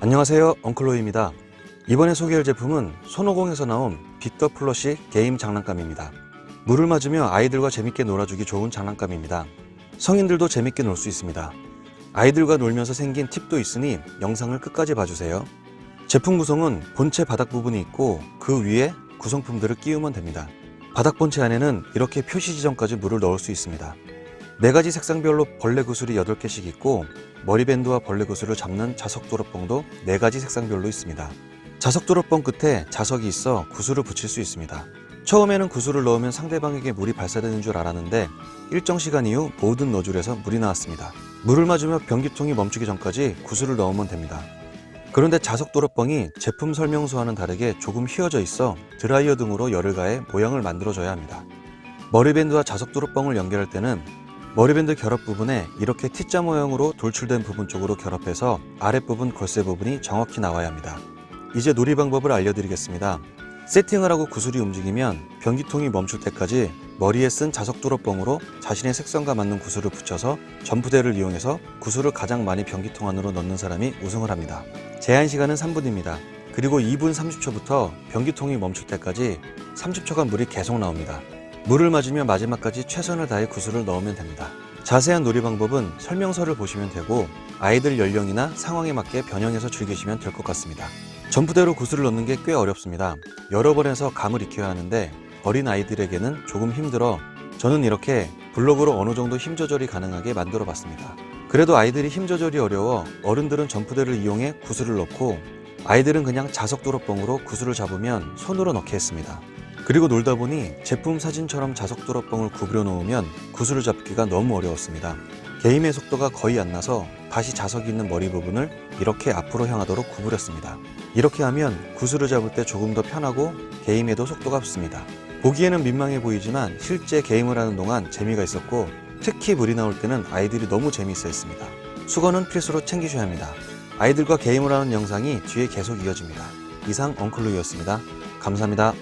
안녕하세요. 엉클로이입니다. 이번에 소개할 제품은 손오공에서 나온 빅더 플러시 게임 장난감입니다. 물을 맞으며 아이들과 재밌게 놀아주기 좋은 장난감입니다. 성인들도 재밌게 놀 수 있습니다. 아이들과 놀면서 생긴 팁도 있으니 영상을 끝까지 봐주세요. 제품 구성은 본체 바닥 부분이 있고 그 위에 구성품들을 끼우면 됩니다 바닥 본체 안에는 이렇게 표시 지점까지 물을 넣을 수 있습니다 네 가지 색상별로 벌레 구슬이 8개씩 있고 머리밴드와 벌레 구슬을 잡는 자석 도로뻥도 네 가지 색상별로 있습니다. 자석 도로뻥 끝에 자석이 있어 구슬을 붙일 수 있습니다. 처음에는 구슬을 넣으면 상대방에게 물이 발사되는 줄 알았는데 일정 시간 이후 모든 너줄에서 물이 나왔습니다. 물을 맞으며 변기통이 멈추기 전까지 구슬을 넣으면 됩니다. 그런데 자석 도로뻥이 제품 설명서와는 다르게 조금 휘어져 있어 드라이어 등으로 열을 가해 모양을 만들어줘야 합니다. 머리밴드와 자석 도로뻥을 연결할 때는 머리밴드 결합 부분에 이렇게 T자 모양으로 돌출된 부분 쪽으로 결합해서 아랫부분 걸쇠 부분이 정확히 나와야 합니다. 이제 놀이 방법을 알려드리겠습니다. 세팅을 하고 구슬이 움직이면 변기통이 멈출 때까지 머리에 쓴 자석 도로뻥으로 자신의 색상과 맞는 구슬을 붙여서 점프대를 이용해서 구슬을 가장 많이 변기통 안으로 넣는 사람이 우승을 합니다. 제한 시간은 3분입니다. 그리고 2분 30초부터 변기통이 멈출 때까지 30초간 물이 계속 나옵니다. 물을 맞으며 마지막까지 최선을 다해 구슬을 넣으면 됩니다. 자세한 놀이 방법은 설명서를 보시면 되고 아이들 연령이나 상황에 맞게 변형해서 즐기시면 될 것 같습니다. 점프대로 구슬을 넣는 게 꽤 어렵습니다. 여러 번 해서 감을 익혀야 하는데 어린 아이들에게는 조금 힘들어 저는 이렇게 블록으로 어느 정도 힘 조절이 가능하게 만들어 봤습니다. 그래도 아이들이 힘 조절이 어려워 어른들은 점프대를 이용해 구슬을 넣고 아이들은 그냥 자석 도로뻥으로 구슬을 잡으면 손으로 넣게 했습니다. 그리고 놀다 보니 제품 사진처럼 자석 도로뻥을 구부려 놓으면 구슬을 잡기가 너무 어려웠습니다. 게임의 속도가 거의 안 나서 다시 자석이 있는 머리 부분을 이렇게 앞으로 향하도록 구부렸습니다. 이렇게 하면 구슬을 잡을 때 조금 더 편하고 게임에도 속도가 붙습니다. 보기에는 민망해 보이지만 실제 게임을 하는 동안 재미가 있었고 특히 물이 나올 때는 아이들이 너무 재미있어 했습니다. 수건은 필수로 챙기셔야 합니다. 아이들과 게임을 하는 영상이 뒤에 계속 이어집니다. 이상 엉클루이였습니다. 감사합니다.